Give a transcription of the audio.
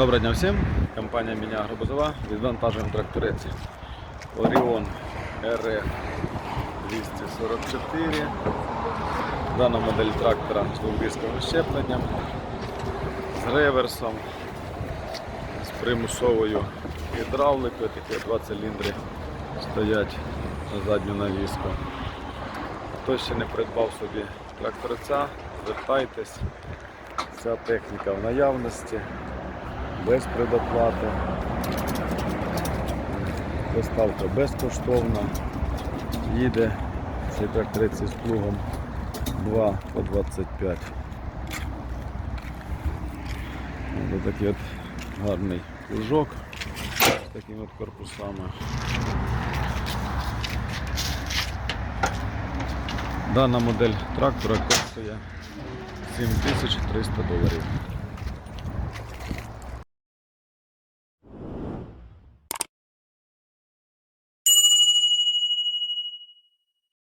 Доброго дня всім. Компанія Міня Агробазова. Відвантажуємо тракторець Orion RF 244. Дана модель трактора з двохдисковим щепленням, з реверсом, з примусовою гідравликою. Такі два циліндри стоять на задню навіску. Хто ще не придбав собі тракторця, звертайтесь. Ця техніка в наявності, без предоплати. Доставка безкоштовна. Їде цей тракторець із плугом 2 по 25. Ось такий от гарний плужок з такими от корпусами. Дана модель трактора коштує 7300 доларів.